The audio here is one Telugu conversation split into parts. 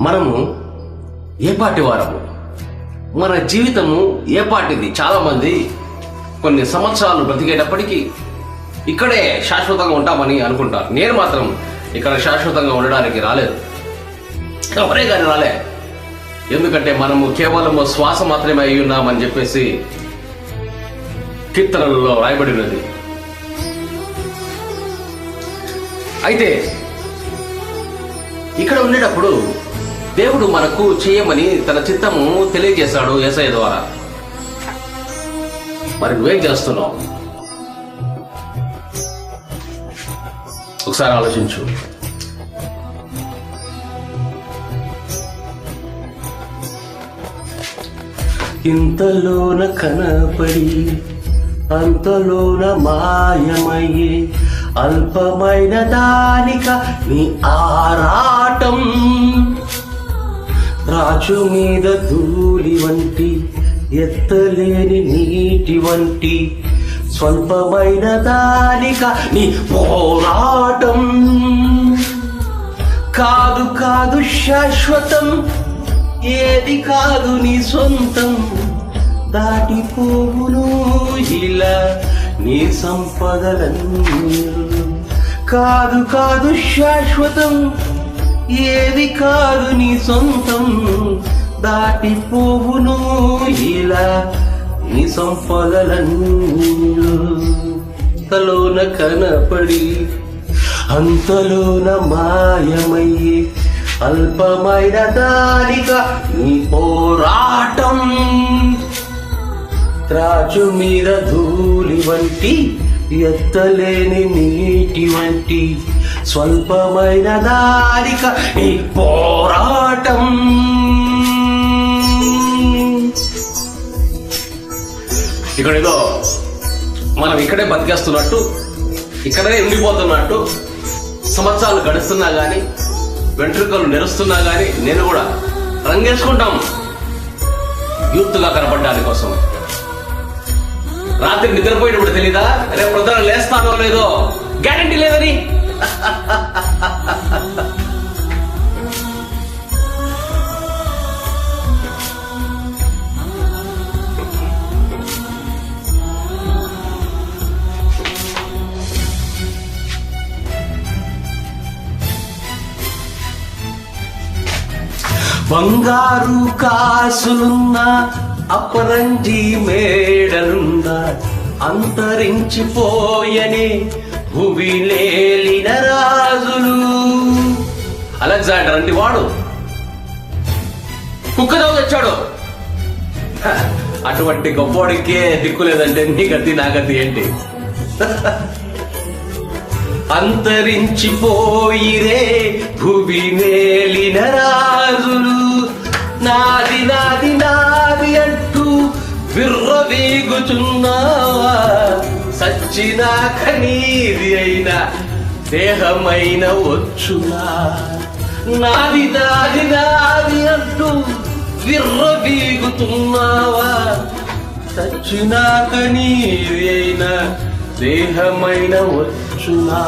మనము ఏ పార్టీ వారము. మన జీవితము ఏ పార్టీది చాలా మంది కొన్ని సంవత్సరాలు బ్రతికేటప్పటికీ ఇక్కడే శాశ్వతంగా ఉంటామని అనుకుంటారు. నేను మాత్రం ఇక్కడ శాశ్వతంగా ఉండడానికి రాలేదు. ఎవరే కానీ రాలే. ఎందుకంటే మనము కేవలం శ్వాస మాత్రమే అయి ఉన్నామని చెప్పేసి కీర్తనలలో రాయబడి ఉన్నది. అయితే ఇక్కడ ఉండేటప్పుడు దేవుడు మనకు చేయమని తన చిత్తము తెలియజేశాడు ఏసఐ ద్వారా. మరి నువ్వేం చేస్తున్నావు? ఒకసారి ఆలోచించు. ఇంతలోన కనపడి అంతలోన మాయమయ్యి అల్పమైన దానిక నీ ఆరాటం. రాజు మీద ధూళి వంటి ఎత్తలేని నీటి వంటి స్వల్పమైన దానిక నీ పోరాటం. కాదు కాదు శాశ్వతం ఏది కాదు నీ సొంతం. దాటిపోవును ఇలా నీ సంపదలన్నీ. కాదు కాదు శాశ్వతం ఏది కాదు నీ సొంతం. దాటిపోవును ఇలా నీ సంపదలన్నీ. కనపడి అంతలోన మాయమయ్యే అల్పమైన దారిగా నీ పోరాటం. త్రాచు మీద ధూళి వంటి ఎత్తలేని నీటి వంటి స్వల్పమైన దారిక ఈ పోరాటం. ఇక్కడ ఏదో మనం ఇక్కడే బతికేస్తున్నట్టు ఇక్కడే ఉండిపోతున్నట్టు సంవత్సరాలు గడుస్తున్నా కానీ వెంట్రుకలు నెరుస్తున్నా కానీ నేను కూడా రంగేసుకుంటాం. యూత్గా కనపడడానికి కోసం. రాత్రి నిద్రపోయినప్పుడు తెలీదా? రేపు పొద్దున లేస్తానో లేదో? గ్యారంటీ లేదని? బంగారు కాసులున్న అపరంజి మేడలున్న అంతరించిపోయనే భువిలేలిన రాజులు. అలెగ్జాండర్ అంటే వాడు. కుక్కదో తెచ్చాడు. అటువంటి గొప్పవాడికే దిక్కు లేదంటే నీ గతి నా గతి ఏంటి? అంతరించిపోయిరే భువి మేలిన రాజులు. నాది నాది నాది అంటూ విర్రవీగుచున్నావా సచ్చినాక నీది అయిన దేహమైన వచ్చునా నాది దాది నాది అంటూ విర్రవీగుతున్నావా? చచ్చినాక నీది అయిన దేహమైన వచ్చునా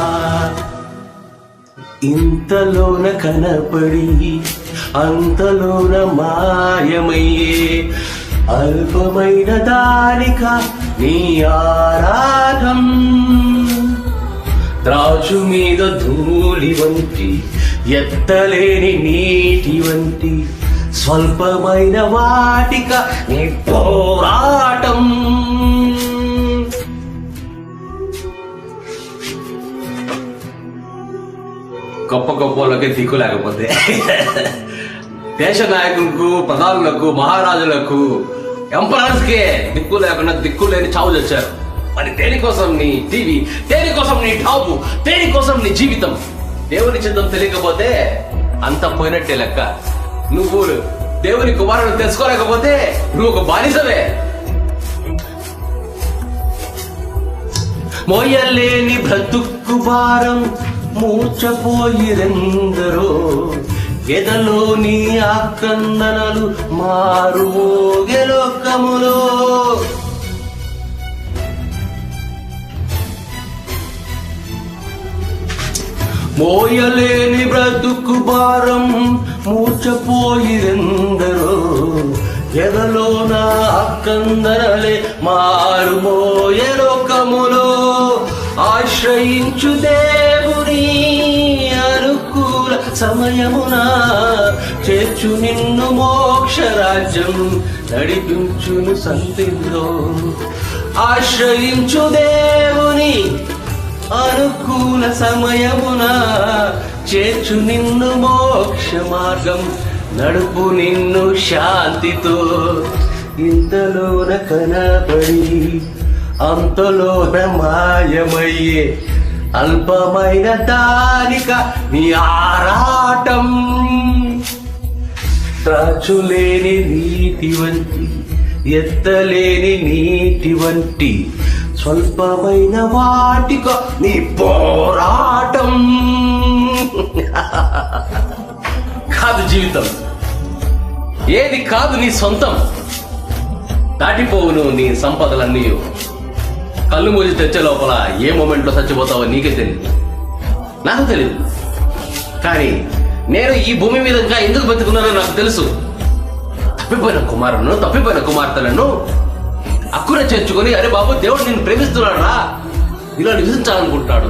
ఇంతలోన కనపడి అంతలోన మాయమయ్యే అల్పమైన దానిక నీ ఆరాధం. త్రాచు మీద ధూళి వంటి ఎత్తలేని నీటి వంటి స్వల్పమైన వాటిక నీ పోరాటం. గొప్ప గొప్ప దిక్కు లేకపోతే. దేశ నాయకులకు ప్రధానులకు మహారాజులకు ఎంపరర్స్ కే దిక్కు లేకుండా దిక్కు లేని చావు తెచ్చారు. మరి దేనికోసం నీ టీవీ? దేనికోసం నీ టాపు దేనికోసం నీ జీవితం? దేవుని చిత్తం తెలియకపోతే అంత పోయినట్టే లెక్క. నువ్వు దేవుని కుమారుడు తెలుసుకోలేకపోతే నువ్వు ఒక బానిసవే. మోయలేని బ్రతుక్కు భారం మూర్చపోయిరెందరో. ఎదలోని ఆక్రందనలు మారు లోకములో. మోయలేని బ్రతుకు భారం మూర్చపోయిరెందరో నా అక్కందరలే మారు ఆశ్రయించుదే సమయమున చేర్చు నిన్ను మోక్ష రాజ్యం నడిపించును సంతిలో. ఆశ్రయించు దేవుని అనుకూల సమయమున చేర్చు నిన్ను మోక్ష మార్గం నడుపు నిన్ను శాంతితో. ఇంతలోన కనబడి అంతలోన మాయమయ్యే అల్పమైన దానిక నీ ఆరాటం. త్రాచులేని నీటి వంటి ఎత్తలేని నీటి వంటి స్వల్పమైన వాటిక నీ పోరాటం. కాదు జీవితం. ఏది కాదు నీ సొంతం. దాటిపోవును నీ సంపదలన్నీ కళ్ళు మూసి తెచ్చే లోపల ఏ మూమెంట్లో చచ్చిపోతావో నీకే తెలియదు నాకు తెలియదు కానీ నేను ఈ భూమి మీద ఇంకా ఎందుకు బతుకున్నానో నాకు తెలుసు. తప్పిపోయిన కుమారులను తప్పిపోయిన కుమార్తెలను అక్కున చేర్చుకొని అరే బాబు దేవుడు నేను ప్రేమిస్తున్నాడు రా ఇలా నివసించాలనుకుంటున్నాడు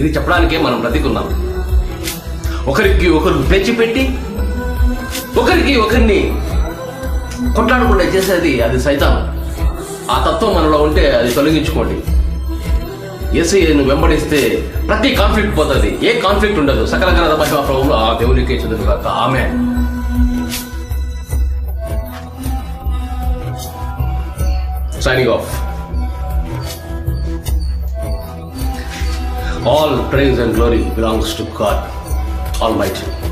ఇది చెప్పడానికే మనం బ్రతికున్నాం. ఒకరికి ఒకరు పెంచిపెట్టి ఒకరికి ఒకరిని కొట్లాడకుండా చేసేది అది సైతాన్. ఆ తత్వం మనలో ఉంటే అది తొలగించుకోండి. ఏసీను వెంబడిస్తే ప్రతి కాన్ఫ్లిక్ట్ పోతుంది. ఏ కాన్ఫ్లిక్ట్ ఉండదు. సకల గ్రహ మహిమా ప్రభువులు ఆ దేవునికే చదువు కాక ఆమె signing off all praise and glory belongs to God almighty